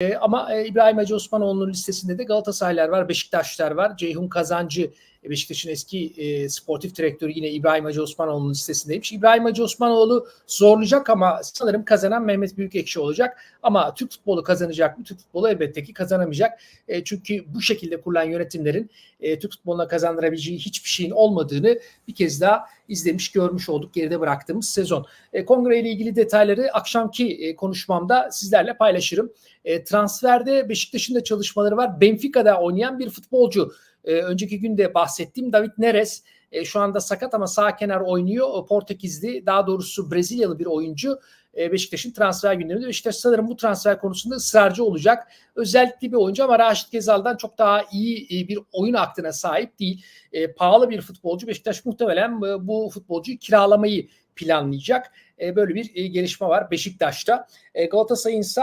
E, ama e, İbrahim Hacı Osmanoğlu'nun listesinde de Galatasaraylar var, Beşiktaşlar var. Ceyhun Kazancı Beşiktaş'ın eski e, sportif direktörü yine İbrahim Hacı Osmanoğlu'nun listesindeymiş. İbrahim Hacı Osmanoğlu zorlayacak ama sanırım kazanan Mehmet Büyükekşi olacak. Ama Türk futbolu kazanacak mı? Türk futbolu elbette ki kazanamayacak. E, çünkü bu şekilde kurulan yönetimlerin e, Türk futboluna kazandırabileceği hiçbir şeyin olmadığını bir kez daha izlemiş, görmüş olduk geride bıraktığımız sezon. E, kongre ile ilgili detayları akşamki e, konuşmamda sizlerle paylaşırım. E, transferde Beşiktaş'ın da çalışmaları var. Benfica'da oynayan bir futbolcu. E, önceki günde bahsettiğim David Neres e, şu anda sakat ama sağ kenar oynuyor. Portekizli daha doğrusu Brezilyalı bir oyuncu. E, Beşiktaş'ın transfer gündeminde. Beşiktaş sanırım bu transfer konusunda ısrarcı olacak. Özellikle bir oyuncu ama Raşit Gezal'dan çok daha iyi e, bir oyun aklına sahip değil. E, pahalı bir futbolcu. Beşiktaş muhtemelen e, bu futbolcuyu kiralamayı planlayacak. E, böyle bir e, gelişme var Beşiktaş'ta. E, Galatasaray'ın ise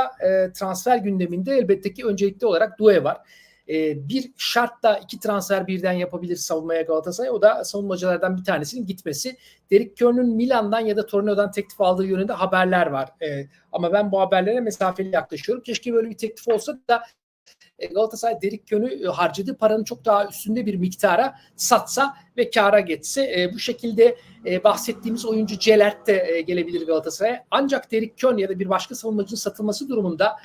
transfer gündeminde elbette ki öncelikli olarak Due var. E, bir şartla iki transfer birden yapabilir savunmaya Galatasaray. O da savunmacılardan bir tanesinin gitmesi. Derek Kön'ün Milan'dan ya da Torino'dan teklif aldığı yönünde haberler var. E, ama ben bu haberlere mesafeli yaklaşıyorum. Keşke böyle bir teklif olsa da e, Galatasaray Derik Kön'ü e, harcadığı paranın çok daha üstünde bir miktara satsa ve kara geçse. E, bu şekilde bahsettiğimiz oyuncu Celert de gelebilir Galatasaray'a. Ancak Derik Kön ya da bir başka savunmacının satılması durumunda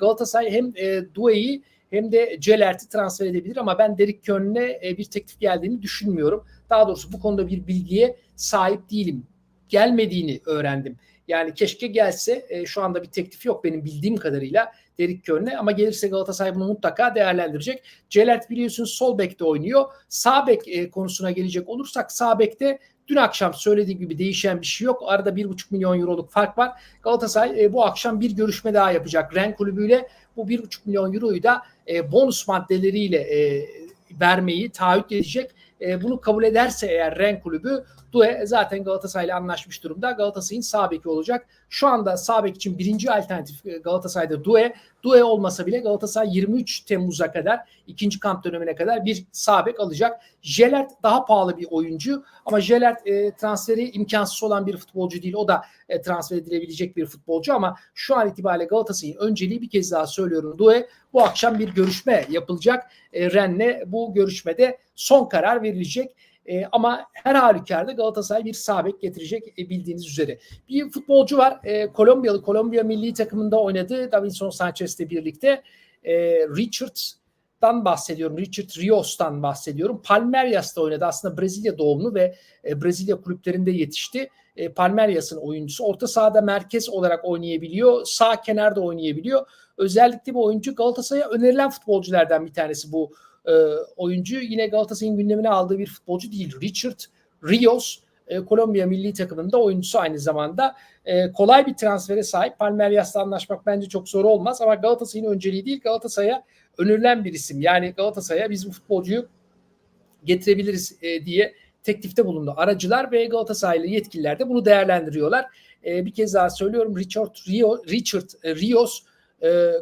Galatasaray hem Due'yi hem de Celert'i transfer edebilir ama ben Derik Kön'e bir teklif geldiğini düşünmüyorum. Daha doğrusu bu konuda bir bilgiye sahip değilim. Gelmediğini öğrendim. Yani keşke gelse e, şu anda bir teklif yok benim bildiğim kadarıyla Derik Kön'e ama gelirse Galatasaray bunu mutlaka değerlendirecek. Celert biliyorsunuz sol bekte oynuyor. Sağ bek e, konusuna gelecek olursak sağ bekte dün akşam söylediğim gibi değişen bir şey yok. Arada 1,5 milyon euroluk fark var. Galatasaray e, bu akşam bir görüşme daha yapacak Ren kulübüyle. Bu 1,5 milyon euroyu da e, bonus maddeleriyle e, vermeyi taahhüt edecek. E, bunu kabul ederse eğer Ren kulübü Due zaten Galatasaray ile anlaşmış durumda. Galatasaray'ın sağ beki olacak. Şu anda sağ bek için birinci alternatif e, Galatasaray'da Due. Due olmasa bile Galatasaray 23 Temmuz'a kadar ikinci kamp dönemine kadar bir sağ bek alacak. Jelert daha pahalı bir oyuncu ama Jelert e, transferi imkansız olan bir futbolcu değil. O da e, transfer edilebilecek bir futbolcu ama şu an itibariyle Galatasaray'ın önceliği bir kez daha söylüyorum Due. Bu akşam bir görüşme yapılacak. E, Ren'le bu görüşmede son karar verilecek. E, ama her halükarda Galatasaray bir sabek getirecek e, bildiğiniz üzere. Bir futbolcu var. E, Kolombiyalı. Kolombiya milli takımında oynadı. Davinson Sanchez'le birlikte. E, Richard'dan bahsediyorum. Richard Rios'tan bahsediyorum. Palmeiras'ta oynadı. Aslında Brezilya doğumlu ve e, Brezilya kulüplerinde yetişti. E, Palmeiras'ın oyuncusu. Orta sahada merkez olarak oynayabiliyor. Sağ kenarda oynayabiliyor. Özellikle bu oyuncu Galatasaray'a önerilen futbolculardan bir tanesi bu e, oyuncu yine Galatasaray'ın gündemine aldığı bir futbolcu değil. Richard Rios e, Kolombiya milli takımında oyuncusu aynı zamanda. E, kolay bir transfere sahip. Palmeiras'la anlaşmak bence çok zor olmaz ama Galatasaray'ın önceliği değil Galatasaray'a önerilen bir isim. Yani Galatasaray'a biz bu futbolcuyu getirebiliriz diye teklifte bulundu aracılar ve Galatasaraylı yetkililer de bunu değerlendiriyorlar. Bir kez daha söylüyorum Richard Rio, Richard Rios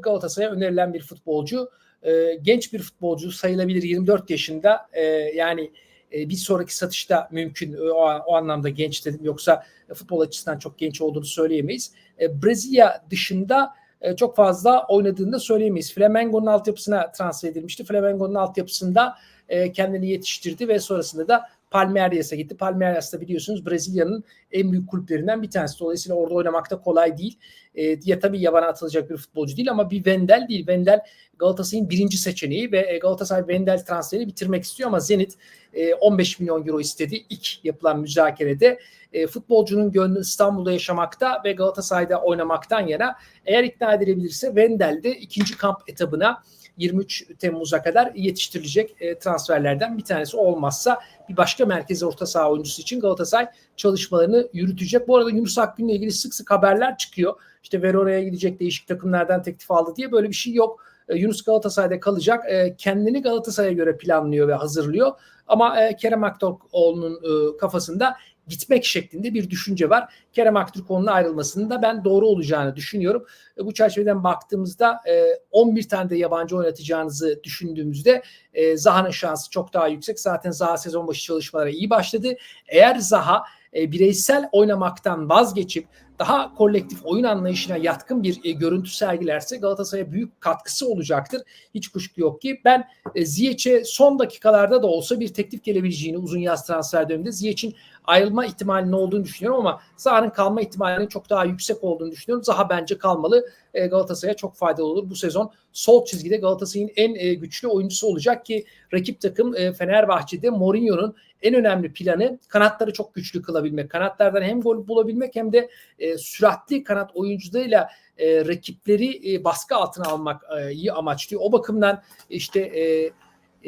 Galatasaray'a önerilen bir futbolcu e, genç bir futbolcu sayılabilir 24 yaşında e, yani e, bir sonraki satışta mümkün o, o anlamda genç dedim yoksa futbol açısından çok genç olduğunu söyleyemeyiz. E, Brezilya dışında e, çok fazla oynadığını da söyleyemeyiz. Flamengo'nun altyapısına transfer edilmişti. Flamengo'nun altyapısında e, kendini yetiştirdi ve sonrasında da Palmeiras'a gitti. Palmeiras da biliyorsunuz Brezilya'nın en büyük kulüplerinden bir tanesi. Dolayısıyla orada oynamak da kolay değil. E, diye tabii yabana atılacak bir futbolcu değil ama bir Wendel değil. Wendel Galatasaray'ın birinci seçeneği ve e, Galatasaray Wendel transferini bitirmek istiyor ama Zenit e, 15 milyon euro istedi ilk yapılan müzakerede. E, futbolcunun gönlü İstanbul'da yaşamakta ve Galatasaray'da oynamaktan yana eğer ikna edilebilirse Wendel de ikinci kamp etabına 23 Temmuz'a kadar yetiştirilecek e, transferlerden bir tanesi olmazsa bir başka merkez orta saha oyuncusu için Galatasaray çalışmalarını yürütecek. Bu arada Yunus Akgün'le ilgili sık sık haberler çıkıyor. İşte Verona'ya gidecek değişik takımlardan teklif aldı diye böyle bir şey yok. E, Yunus Galatasaray'da kalacak. E, kendini Galatasaray'a göre planlıyor ve hazırlıyor. Ama e, Kerem Aktürkoğlu'nun kafasında gitmek şeklinde bir düşünce var. Kerem Aktürkoğlu'nun ayrılmasının da ben doğru olacağını düşünüyorum. E, bu çerçeveden baktığımızda e, 11 tane de yabancı oynatacağınızı düşündüğümüzde e, Zaha'nın şansı çok daha yüksek. Zaten Zaha sezon başı çalışmalara iyi başladı. Eğer Zaha e, bireysel oynamaktan vazgeçip daha kolektif oyun anlayışına yatkın bir e, görüntü sergilerse Galatasaray'a büyük katkısı olacaktır. Hiç kuşku yok ki ben e, Ziyech'e son dakikalarda da olsa bir teklif gelebileceğini uzun yaz transfer döneminde Ziyech'in ayrılma ihtimalinin olduğunu düşünüyorum ama Zaha'nın kalma ihtimalinin çok daha yüksek olduğunu düşünüyorum. Zaha bence kalmalı. E, Galatasaray'a çok faydalı olur. Bu sezon sol çizgide Galatasaray'ın en e, güçlü oyuncusu olacak ki rakip takım e, Fenerbahçe'de Mourinho'nun en önemli planı kanatları çok güçlü kılabilmek. Kanatlardan hem gol bulabilmek hem de süratli kanat oyuncularıyla rakipleri baskı altına almak iyi amaçlıyor. O bakımdan işte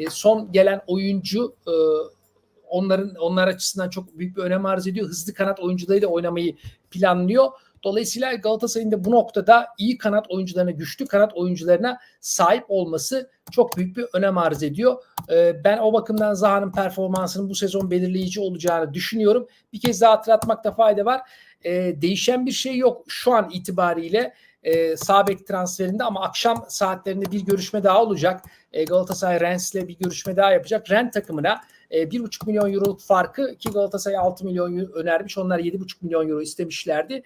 son gelen oyuncu onların onlar açısından çok büyük bir önem arz ediyor. Hızlı kanat oyuncularıyla oynamayı planlıyor. Dolayısıyla Galatasaray'ın da bu noktada iyi kanat oyuncularına, güçlü kanat oyuncularına sahip olması çok büyük bir önem arz ediyor. Ee, ben o bakımdan Zaha'nın performansının bu sezon belirleyici olacağını düşünüyorum. Bir kez daha hatırlatmakta fayda var. Ee, değişen bir şey yok şu an itibariyle e, sağ bek transferinde ama akşam saatlerinde bir görüşme daha olacak. E, Galatasaray Rens'le bir görüşme daha yapacak. Ren takımına e, 1,5 milyon euroluk farkı ki Galatasaray 6 milyon önermiş. Onlar 7,5 milyon euro istemişlerdi.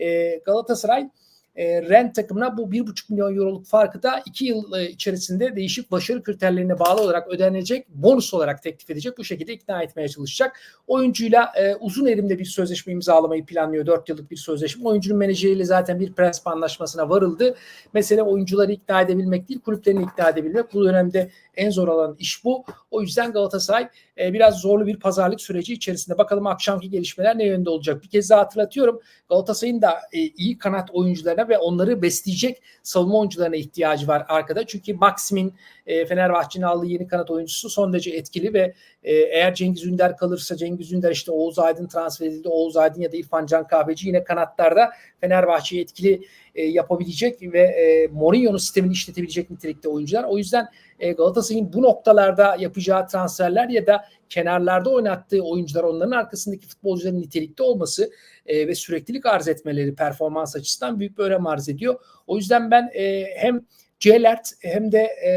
E, Galatasaray e, Ren takımına bu 1,5 milyon euroluk farkı da 2 yıl e, içerisinde değişik başarı kriterlerine bağlı olarak ödenecek bonus olarak teklif edecek. Bu şekilde ikna etmeye çalışacak. Oyuncuyla e, uzun elimde bir sözleşme imzalamayı planlıyor. 4 yıllık bir sözleşme. Oyuncunun menajeriyle zaten bir prensip anlaşmasına varıldı. Mesele oyuncuları ikna edebilmek değil, kulüplerini ikna edebilmek. Bu dönemde en zor olan iş bu. O yüzden Galatasaray e, biraz zorlu bir pazarlık süreci içerisinde. Bakalım akşamki gelişmeler ne yönde olacak? Bir kez daha hatırlatıyorum. Galatasaray'ın da e, iyi kanat oyuncularına ve onları besleyecek savunma oyuncularına ihtiyacı var arkada. Çünkü Maxim'in e, Fenerbahçe'nin aldığı yeni kanat oyuncusu son derece etkili ve e, eğer Cengiz Ünder kalırsa Cengiz Ünder işte Oğuz Aydın transfer edildi. Oğuz Aydın ya da İrfan Can Kahveci yine kanatlarda Fenerbahçe'yi etkili e, yapabilecek ve e, Mourinho'nun sistemini işletebilecek nitelikte oyuncular. O yüzden e, Galatasaray'ın bu noktalarda yapacağı transferler ya da kenarlarda oynattığı oyuncular onların arkasındaki futbolcuların nitelikte olması e, ve süreklilik arz etmeleri performans açısından büyük bir önem arz ediyor. O yüzden ben e, hem Celert hem de e,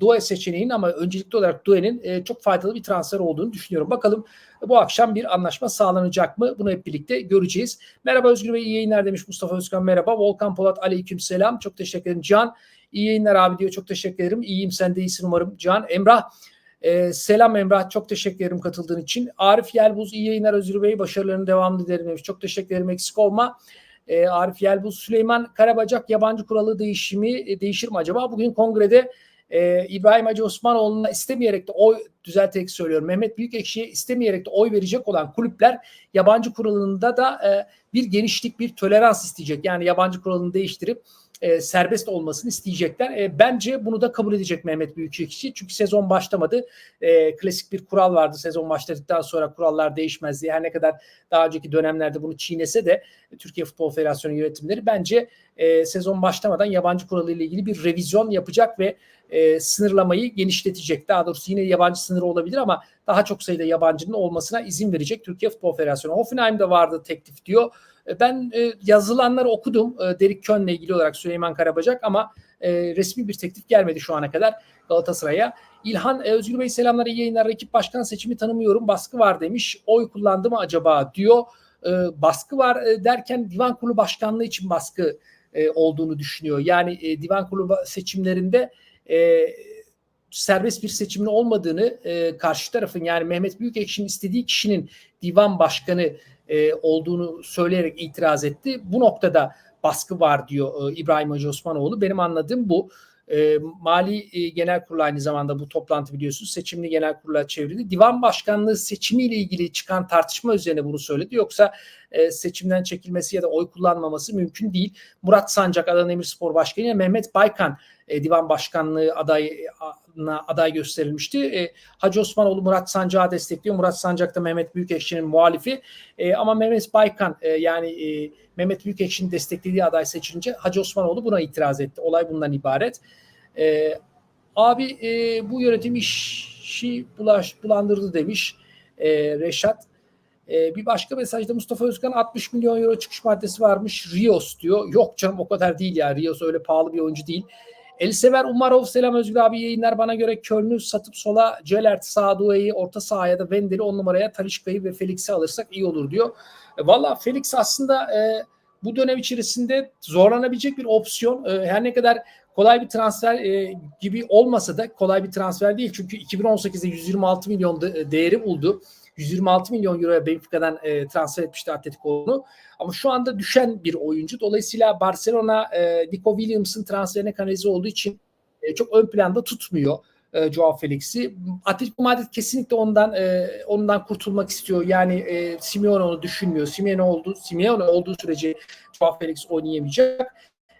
Due seçeneğinin ama öncelikli olarak Due'nin e, çok faydalı bir transfer olduğunu düşünüyorum. Bakalım bu akşam bir anlaşma sağlanacak mı? Bunu hep birlikte göreceğiz. Merhaba Özgür Bey iyi yayınlar demiş Mustafa Özkan merhaba. Volkan Polat aleyküm selam. Çok teşekkür ederim. Can iyi yayınlar abi diyor. Çok teşekkür ederim. İyiyim sen de iyisin umarım. Can Emrah ee, selam Emrah. Çok teşekkür ederim katıldığın için. Arif Yelbuz iyi yayınlar Özgür Bey. Başarılarını devamlı dilerim demiş. Çok teşekkür ederim. Eksik olma. Ee, Arif Yelbuz Süleyman Karabacak yabancı kuralı değişimi e, değişir mi acaba? Bugün kongrede e, İbrahim Hacı Osmanoğlu'na istemeyerek de oy düzelterek söylüyorum. Mehmet Büyükekşi'ye istemeyerek de oy verecek olan kulüpler yabancı kuralında da e, bir genişlik, bir tolerans isteyecek. Yani yabancı kuralını değiştirip e, serbest olmasını isteyecekler. E, bence bunu da kabul edecek Mehmet Büyükekşi. Çünkü sezon başlamadı. E, klasik bir kural vardı. Sezon başladıktan sonra kurallar değişmez diye. Her ne kadar daha önceki dönemlerde bunu çiğnese de Türkiye Futbol Federasyonu yönetimleri bence e, sezon başlamadan yabancı kuralı ile ilgili bir revizyon yapacak ve e, sınırlamayı genişletecek. Daha doğrusu yine yabancı sınırı olabilir ama daha çok sayıda yabancının olmasına izin verecek Türkiye Futbol Federasyonu. Hoffenheim'de vardı teklif diyor. E, ben e, yazılanları okudum e, Derek Kön'le ilgili olarak Süleyman Karabacak ama e, resmi bir teklif gelmedi şu ana kadar Galatasaray'a. İlhan e, Özgür Bey selamlar iyi yayınlar. Rakip başkan seçimi tanımıyorum. Baskı var demiş. Oy kullandı mı acaba diyor. E, baskı var e, derken divan kurulu başkanlığı için baskı e, olduğunu düşünüyor. Yani e, divan kurulu seçimlerinde e, serbest bir seçimin olmadığını e, karşı tarafın yani Mehmet Büyükekşi'nin istediği kişinin divan başkanı e, olduğunu söyleyerek itiraz etti. Bu noktada baskı var diyor e, İbrahim Hacı Osmanoğlu. Benim anladığım bu. E, Mali e, Genel Kurulu aynı zamanda bu toplantı biliyorsunuz seçimli genel kurula çevrildi. Divan başkanlığı seçimiyle ilgili çıkan tartışma üzerine bunu söyledi. Yoksa e, seçimden çekilmesi ya da oy kullanmaması mümkün değil. Murat Sancak Adana Demirspor Başkanı ile Mehmet Baykan e, divan başkanlığı adayına aday gösterilmişti. E, Hacı Osmanoğlu Murat Sancak'ı destekliyor. Murat Sancak da Mehmet Büyükekşi'nin muhalifi. E, ama Mehmet Baykan e, yani e, Mehmet Büyükekşi'nin desteklediği aday seçilince Hacı Osmanoğlu buna itiraz etti. Olay bundan ibaret. E, abi e, bu yönetim işi bulaş, bulandırdı demiş e, Reşat. E, bir başka mesajda Mustafa Özkan 60 milyon euro çıkış maddesi varmış. Rios diyor. Yok canım o kadar değil ya. Rios öyle pahalı bir oyuncu değil. Elsever Umarov selam Özgür abi yayınlar bana göre Köln'ü satıp sola Celert, Sadue'yi orta sahaya da Wendel'i on numaraya Talişka'yı ve Felix'i alırsak iyi olur diyor. E, Valla Felix aslında e, bu dönem içerisinde zorlanabilecek bir opsiyon. E, her ne kadar kolay bir transfer e, gibi olmasa da kolay bir transfer değil. Çünkü 2018'de 126 milyon de, değeri buldu. 126 milyon euroya Benfica'dan e, transfer etmişti Atletico'nu. Ama şu anda düşen bir oyuncu. Dolayısıyla Barcelona e, Nico Williams'ın transferine kanalize olduğu için e, çok ön planda tutmuyor e, Joao Felix'i. Atletico Madrid kesinlikle ondan e, ondan kurtulmak istiyor. Yani e, Simeone onu düşünmüyor. Simeone oldu Simeone olduğu sürece Joao Felix oynayamayacak.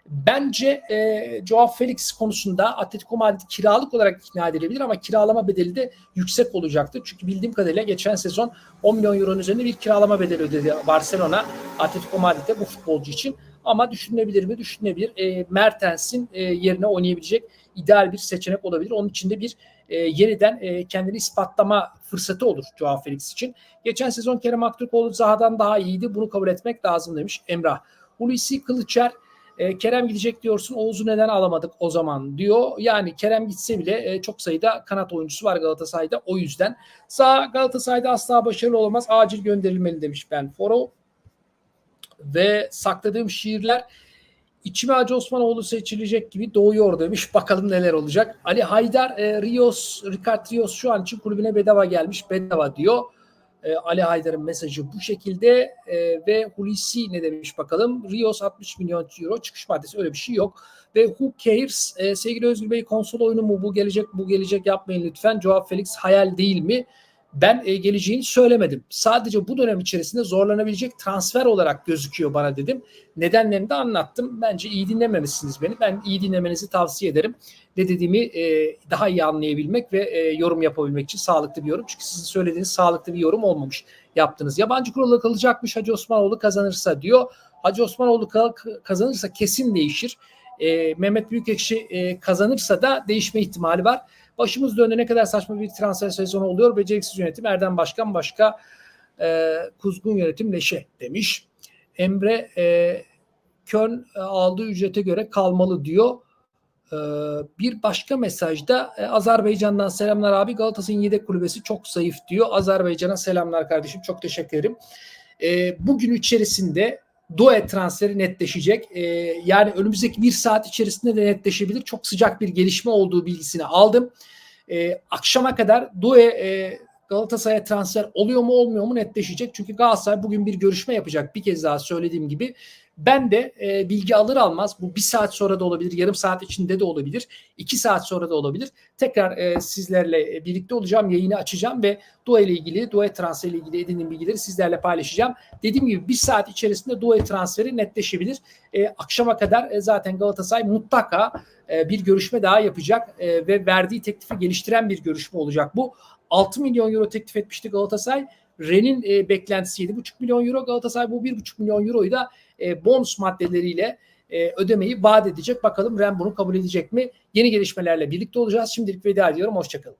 Bence e, Joao Felix konusunda Atletico Madrid kiralık olarak ikna edilebilir ama kiralama bedeli de yüksek olacaktır. Çünkü bildiğim kadarıyla geçen sezon 10 milyon euronun üzerinde bir kiralama bedeli ödedi Barcelona Atletico Madrid'de bu futbolcu için. Ama düşünülebilir mi? Düşünülebilir. E, Mertens'in e, yerine oynayabilecek ideal bir seçenek olabilir. Onun için de bir e, yeniden e, kendini ispatlama fırsatı olur Joao Felix için. Geçen sezon Kerem Aktürkoğlu Zaha'dan daha iyiydi. Bunu kabul etmek lazım demiş Emrah. Hulusi Kılıçer e, Kerem gidecek diyorsun Oğuz'u neden alamadık o zaman diyor. Yani Kerem gitse bile e, çok sayıda kanat oyuncusu var Galatasaray'da o yüzden. Sağ Galatasaray'da asla başarılı olamaz. Acil gönderilmeli demiş Ben Foro. Ve sakladığım şiirler İçime Hacı Osmanoğlu seçilecek gibi doğuyor demiş. Bakalım neler olacak. Ali Haydar e, Rios, Ricard Rios şu an için kulübüne bedava gelmiş. Bedava diyor. E, Ali Haydar'ın mesajı bu şekilde e, ve Hulusi ne demiş bakalım. Rios 60 milyon euro çıkış maddesi öyle bir şey yok. Ve Who Cares e, sevgili Özgür Bey konsol oyunu mu bu gelecek bu gelecek yapmayın lütfen. Joao Felix hayal değil mi? Ben e, geleceğini söylemedim. Sadece bu dönem içerisinde zorlanabilecek transfer olarak gözüküyor bana dedim. Nedenlerini de anlattım. Bence iyi dinlememişsiniz beni. Ben iyi dinlemenizi tavsiye ederim. Ne dediğimi e, daha iyi anlayabilmek ve e, yorum yapabilmek için sağlıklı bir yorum. Çünkü sizin söylediğiniz sağlıklı bir yorum olmamış yaptınız. Yabancı kurulu kalacakmış Hacı Osmanoğlu kazanırsa diyor. Hacı Osmanoğlu kazanırsa kesin değişir. E, Mehmet Büyükekşi e, kazanırsa da değişme ihtimali var. Başımız döndü ne kadar saçma bir transfer sezonu oluyor. Beceriksiz yönetim Erdem Başkan başka e, kuzgun yönetim leşe demiş. Emre e, Kön e, aldığı ücrete göre kalmalı diyor. E, bir başka mesajda e, Azerbaycan'dan selamlar abi Galatasaray'ın yedek kulübesi çok zayıf diyor. Azerbaycan'a selamlar kardeşim çok teşekkür ederim. E, bugün içerisinde Doe transferi netleşecek. E, yani önümüzdeki bir saat içerisinde de netleşebilir. Çok sıcak bir gelişme olduğu bilgisini aldım. E, akşama kadar Doe e, Galatasaray'a transfer oluyor mu olmuyor mu netleşecek. Çünkü Galatasaray bugün bir görüşme yapacak. Bir kez daha söylediğim gibi ben de e, bilgi alır almaz bu bir saat sonra da olabilir, yarım saat içinde de olabilir, iki saat sonra da olabilir. Tekrar e, sizlerle e, birlikte olacağım, yayını açacağım ve Dua ile ilgili, Dua transferi ile ilgili edindiğim bilgileri sizlerle paylaşacağım. Dediğim gibi bir saat içerisinde Dua transferi netleşebilir. E, akşama kadar e, zaten Galatasaray mutlaka e, bir görüşme daha yapacak e, ve verdiği teklifi geliştiren bir görüşme olacak bu. 6 milyon euro teklif etmişti Galatasaray. Ren'in e, beklentisi 7,5 milyon euro. Galatasaray bu 1,5 milyon euroyu da e, bonus maddeleriyle e, ödemeyi vaat edecek. Bakalım Ren bunu kabul edecek mi? Yeni gelişmelerle birlikte olacağız. Şimdilik veda ediyorum. Hoşçakalın.